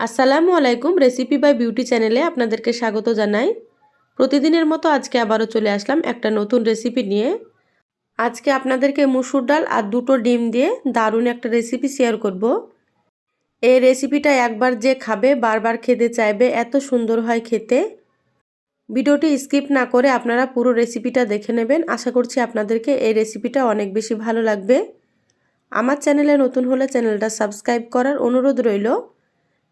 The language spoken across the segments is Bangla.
আসসালামু আলাইকুম রেসিপি বাই বিউটি চ্যানেলে আপনাদেরকে স্বাগত জানাই। প্রতিদিনের মতো আজকে আবারও চলে আসলাম একটা নতুন রেসিপি নিয়ে। আজকে আপনাদেরকে মুসুর ডাল আর দুটো ডিম দিয়ে দারুণ একটা রেসিপি শেয়ার করব। এই রেসিপিটা একবার যে খাবে, বারবার খেতে চাইবে, এত সুন্দর হয় খেতে। ভিডিওটি স্কিপ না করে আপনারা পুরো রেসিপিটা দেখে নেবেন। আশা করছি আপনাদেরকে এই রেসিপিটা অনেক বেশি ভালো লাগবে। আমার চ্যানেলে নতুন হলে চ্যানেলটা সাবস্ক্রাইব করার অনুরোধ রইল।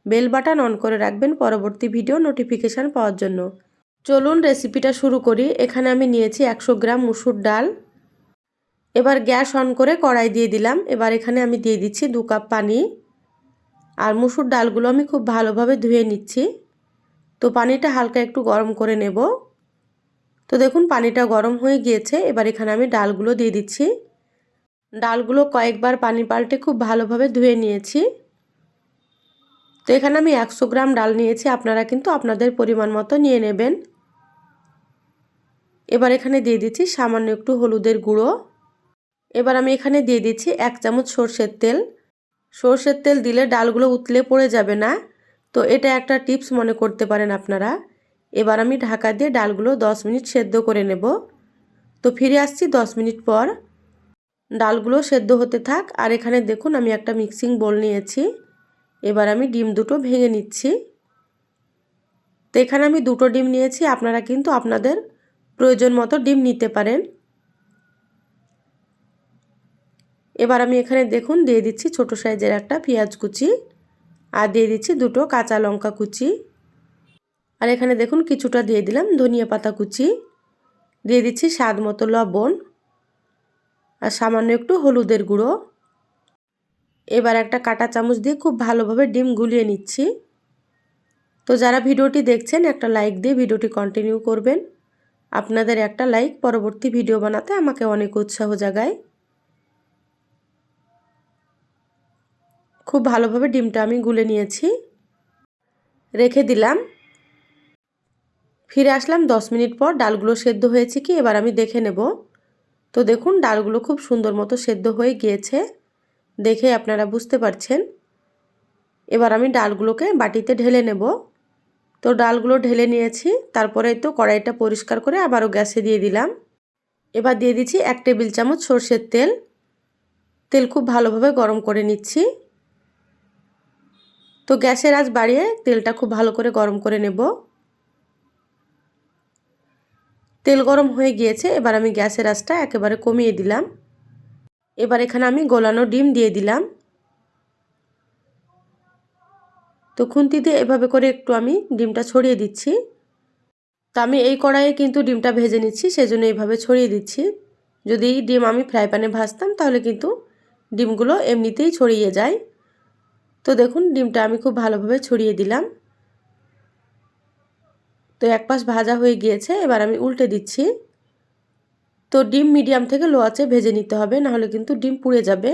বেল বাটন অন করে রাখবেন পরবর্তী ভিডিও নোটিফিকেশান পাওয়ার জন্য। চলুন রেসিপিটা শুরু করি। এখানে আমি নিয়েছি একশো গ্রাম মুসুর ডাল। এবার গ্যাস অন করে কড়াই দিয়ে দিলাম। এবার এখানে আমি দিয়ে দিচ্ছি দু কাপ পানি। আর মুসুর ডালগুলো আমি খুব ভালোভাবে ধুয়ে নিচ্ছি। তো পানিটা হালকা একটু গরম করে নেব। তো দেখুন পানিটা গরম হয়ে গিয়েছে। এবার এখানে আমি ডালগুলো দিয়ে দিচ্ছি। ডালগুলো কয়েকবার পানি পাল্টে খুব ভালোভাবে ধুয়ে নিয়েছি। তো এখানে আমি একশো গ্রাম ডাল নিয়েছি, আপনারা কিন্তু আপনাদের পরিমাণ মতো নিয়ে নেবেন। এবার এখানে দিয়ে দিচ্ছি সামান্য একটু হলুদের গুঁড়ো। এবার আমি এখানে দিয়ে দিচ্ছি এক চামচ সর্ষের তেল। সর্ষের তেল দিলে ডালগুলো উতলে পড়ে যাবে না, তো এটা একটা টিপস মনে করতে পারেন আপনারা। এবার আমি ঢাকা দিয়ে ডালগুলো দশ মিনিট সেদ্ধ করে নেব। তো ফিরে আসছি দশ মিনিট পর। ডালগুলো সেদ্ধ হতে থাক, আর এখানে দেখুন আমি একটা মিক্সিং বোল নিয়েছি। এবার আমি ডিম দুটো ভেঙে নিচ্ছি। তো এখানে আমি দুটো ডিম নিয়েছি, আপনারা কিন্তু আপনাদের প্রয়োজন মতো ডিম নিতে পারেন। এবার আমি এখানে দেখুন, দিয়ে দিচ্ছি ছোট সাইজের একটা পেঁয়াজ কুচি আর দিয়ে দিচ্ছি দুটো কাঁচা লঙ্কা কুচি। আর এখানে দেখুন, কিছুটা দিয়ে দিলাম ধনিয়া পাতা কুচি। দিয়ে দিচ্ছি স্বাদ মতো লবণ আর সামান্য একটু হলুদের গুঁড়ো। এবার একটা কাটা চামচ দিয়ে খুব ভালোভাবে ডিম গুলিয়ে নিচ্ছি। তো যারা ভিডিওটি দেখছেন, একটা লাইক দিয়ে ভিডিওটি কন্টিনিউ করবেন। আপনাদের একটা লাইক পরবর্তী ভিডিও বানাতে আমাকে অনেক উৎসাহ জাগায়। খুব ভালোভাবে ডিমটা আমি গুলে নিয়েছি। রেখে দিলাম। ফিরে আসলাম দশ মিনিট পর, ডালগুলো সেদ্ধ হয়েছে কি? এবার আমি দেখে নেব। তো দেখুন, ডালগুলো খুব সুন্দর মতো সেদ্ধ হয়ে গিয়েছে। দেখে আপনারা বুঝতে পারছেন। এবার আমি ডালগুলোকে বাটিতে ঢেলে নেব। তো ডালগুলো ঢেলে নিয়েছি, তারপরে তো কড়াইটা পরিষ্কার করে আবারও গ্যাসে দিয়ে দিলাম। এবার দিয়ে দিচ্ছি এক টেবিল চামচ সর্ষের তেল। তেল খুব ভালোভাবে গরম করে নিচ্ছি। তো গ্যাসের আজ বাড়িয়ে তেলটা খুব ভালো করে গরম করে নেব। তেল গরম হয়ে গিয়েছে, এবার আমি গ্যাসের আঁচটা একেবারে কমিয়ে দিলাম। এবার এখানে আমি গোলানো ডিম দিয়ে দিলাম। তো খুন্তি দিয়ে এভাবে করে একটু আমি ডিমটা ছড়িয়ে দিচ্ছি। তো আমি এই কড়াইয়ে কিন্তু ডিমটা ভেজে নিচ্ছি, সেজন্য এইভাবে ছড়িয়ে দিচ্ছি। যদি ডিম আমি ফ্রাই প্যানে ভাজতাম, তাহলে কিন্তু ডিমগুলো এমনিতেই ছড়িয়ে যায়। তো দেখুন, ডিমটা আমি খুব ভালোভাবে ছড়িয়ে দিলাম। তো এক পাশ ভাজা হয়ে গিয়েছে, এবার আমি উল্টে দিচ্ছি। তো ডিম মিডিয়াম থেকে লো আঁচে ভেজে নিতে হবে, নাহলে কিন্তু ডিম পুড়ে যাবে।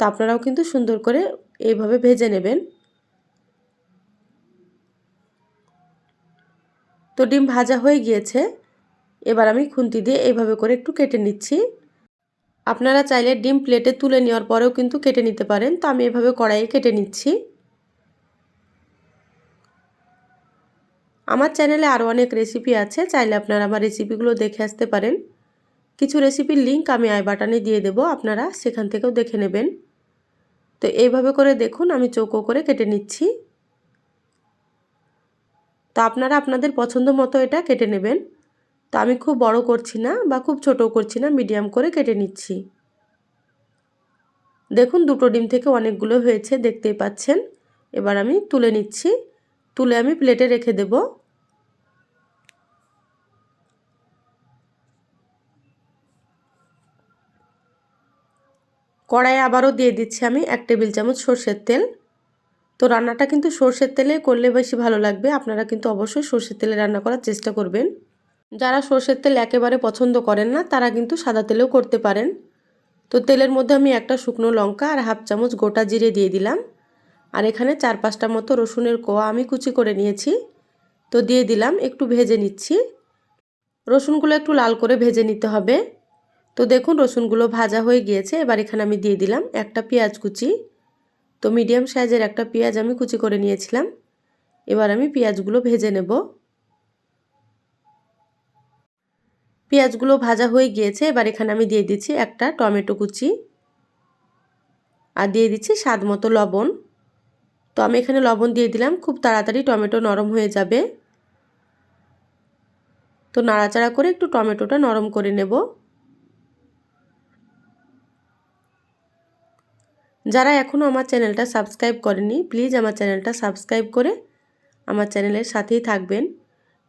তা আপনারাও কিন্তু সুন্দর করে এইভাবে ভেজে নেবেন। তো ডিম ভাজা হয়ে গিয়েছে। এবার আমি খুন্তি দিয়ে এইভাবে করে একটু কেটে নিচ্ছি। আপনারা চাইলে ডিম প্লেটে তুলে নেওয়ার পরেও কিন্তু কেটে নিতে পারেন। তো আমি এভাবে কড়াইয়ে কেটে নিচ্ছি। আমার চ্যানেলে আরও অনেক রেসিপি আছে, চাইলে আপনারা আমার রেসিপিগুলো দেখে আসতে পারেন। কিছু রেসিপির লিঙ্ক আমি আই বাটনে দিয়ে দেব, আপনারা সেখান থেকেও দেখে নেবেন। তো এইভাবে করে দেখুন, আমি চৌকো করে কেটে নিচ্ছি। তো আপনারা আপনাদের পছন্দ মতো এটা কেটে নেবেন। তো আমি খুব বড় করছি না বা খুব ছোটও করছি না মিডিয়াম করে কেটে নিচ্ছি। দেখুন, দুটো ডিম থেকে অনেকগুলো হয়েছে, দেখতেই পাচ্ছেন। এবার আমি তুলে নিচ্ছি। তুলে আমি প্লেটে রেখে দেব। কড়াইয়ে আবারও দিয়ে দিচ্ছি আমি এক টেবিল চামচ সর্ষের তেল। তো রান্নাটা কিন্তু সর্ষের তেলে করলে বেশি ভালো লাগবে। আপনারা কিন্তু অবশ্যই সর্ষের তেলে রান্না করার চেষ্টা করবেন। যারা সর্ষের তেল একেবারে পছন্দ করেন না, তারা কিন্তু সাদা তেলেও করতে পারেন। তো তেলের মধ্যে আমি একটা শুকনো লঙ্কা আর হাফ চামচ গোটা জিরে দিয়ে দিলাম। আর এখানে চার পাঁচটা মতো রসুনের কোয়া আমি কুচি করে নিয়েছি। তো দিয়ে দিলাম, একটু ভেজে নিচ্ছি। রসুনগুলো একটু লাল করে ভেজে নিতে হবে। তো দেখুন, রসুনগুলো ভাজা হয়ে গিয়েছে। এবার এখানে আমি দিয়ে দিলাম একটা পেঁয়াজ কুচি। তো মিডিয়াম সাইজের একটা পেঁয়াজ আমি কুচি করে নিয়েছিলাম। এবার আমি পেঁয়াজগুলো ভেজে নেব। পেঁয়াজগুলো ভাজা হয়ে গিয়েছে। এবার এখানে আমি দিয়ে দিচ্ছি একটা টমেটো কুচি। আর দিয়ে দিচ্ছি স্বাদ মতো লবণ। তো আমি এখানে লবণ দিয়ে দিলাম। খুব তাড়াতাড়ি টমেটো নরম হয়ে যাবে। তো নাড়াচাড়া করে একটু টমেটোটা নরম করে নেব। যারা এখনও আমার চ্যানেলটা সাবস্ক্রাইব করেনি প্লিজ আমার চ্যানেলটা সাবস্ক্রাইব করে আমার চ্যানেলের সাথেই থাকবেন।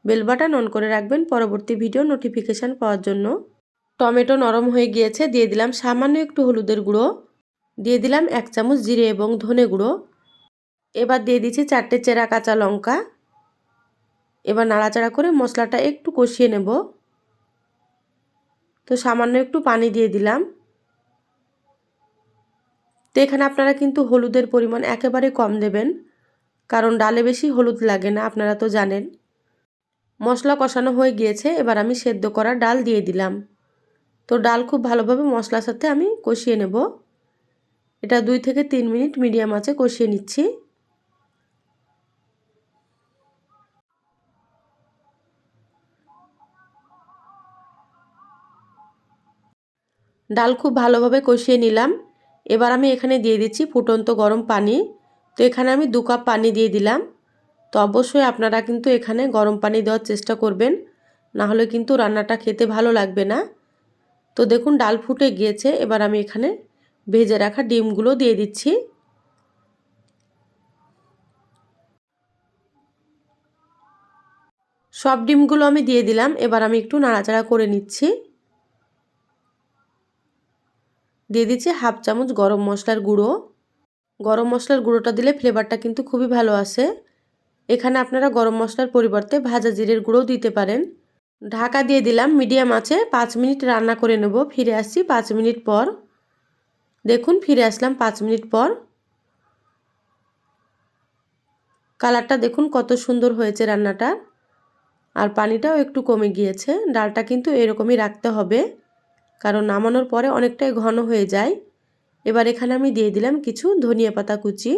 বেল বাটন অন করে রাখবেন পরবর্তী ভিডিও নোটিফিকেশান পাওয়ার জন্য। টমেটো নরম হয়ে গিয়েছে, দিয়ে দিলাম সামান্য একটু হলুদের গুঁড়ো। দিয়ে দিলাম এক চামচ জিরে এবং ধনে গুঁড়ো। এবার দিয়ে দিচ্ছি চারটে চেরা কাঁচা লঙ্কা। এবার নাড়াচাড়া করে মশলাটা একটু কষিয়ে নেব। তো সামান্য একটু পানি দিয়ে দিলাম। তো এখানে আপনারা কিন্তু হলুদের পরিমাণ একেবারে কম দেবেন, কারণ ডালে বেশি হলুদ লাগে না, আপনারা তো জানেন। মশলা কষানো হয়ে গিয়েছে, এবার আমি সেদ্ধ করা ডাল দিয়ে দিলাম। তো ডাল খুব ভালোভাবে মশলার সাথে আমি কষিয়ে নেব। এটা দুই থেকে তিন মিনিট মিডিয়াম আছে কষিয়ে নিচ্ছি। ডাল খুব ভালোভাবে কষিয়ে নিলাম। এবার আমি এখানে দিয়ে দিচ্ছি ফুটন্ত গরম পানি। তো এখানে আমি দু কাপ পানি দিয়ে দিলাম। তো অবশ্যই আপনারা কিন্তু এখানে গরম পানি দেওয়ার চেষ্টা করবেন। না হলে কিন্তু রান্নাটা খেতে ভালো লাগবে না। তো দেখুন, ডাল ফুটে গিয়েছে। এবার আমি এখানে ভেজে রাখা ডিমগুলো দিয়ে দিচ্ছি। সব ডিমগুলো আমি দিয়ে দিলাম। এবার আমি একটু নাড়াচাড়া করে নিচ্ছি। দিয়ে দিচ্ছি হাফ চামচ গরম মশলার গুঁড়ো। গরম মশলার গুঁড়োটা দিলে ফ্লেভারটা কিন্তু খুবই ভালো আসে এখানে আপনারা গরম মশলার পরিবর্তে ভাজা জিরের গুঁড়োও দিতে পারেন। ঢাকা দিয়ে দিলাম মিডিয়াম আছে পাঁচ মিনিট রান্না করে নেব। ফিরে আসছি পাঁচ মিনিট পর। দেখুন, ফিরে আসলাম পাঁচ মিনিট পর। কালারটা দেখুন কত সুন্দর হয়েছে রান্নাটা আর পানিটাও একটু কমে গিয়েছে। ডালটা কিন্তু এরকমই রাখতে হবে। কারণ নামানোর পরে অনেকটাই ঘন হয়ে যায়। এবার এখানে আমি দিয়ে দিলাম কিছু ধনিয়া পাতা কুচি।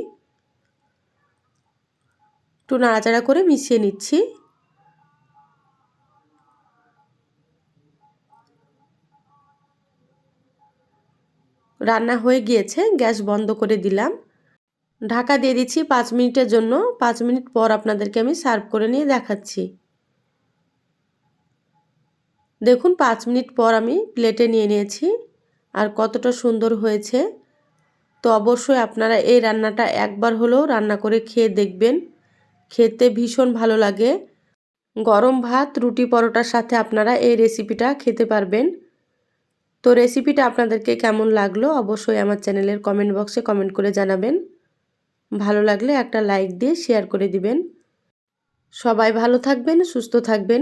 একটু নাড়াচাড়া করে মিশিয়ে নিচ্ছি। রান্না হয়ে গিয়েছে, গ্যাস বন্ধ করে দিলাম। ঢাকা দিয়ে দিচ্ছি পাঁচ মিনিটের জন্য। পাঁচ মিনিট পর আপনাদেরকে আমি সার্ভ করে নিয়ে দেখাচ্ছি। দেখুন, পাঁচ মিনিট পর আমি প্লেটে নিয়ে নিয়েছি। আর কতটা সুন্দর হয়েছে। তো অবশ্যই আপনারা এই রান্নাটা একবার হলেও রান্না করে খেয়ে দেখবেন। খেতে ভীষণ ভালো লাগে। গরম ভাত, রুটি পরোটার সাথে আপনারা এই রেসিপিটা খেতে পারবেন। তো রেসিপিটা আপনাদেরকে কেমন লাগল অবশ্যই আমার চ্যানেলের কমেন্ট বক্সে কমেন্ট করে জানাবেন। ভালো লাগলে একটা লাইক দিয়ে শেয়ার করে দিবেন। সবাই ভালো থাকবেন, সুস্থ থাকবেন।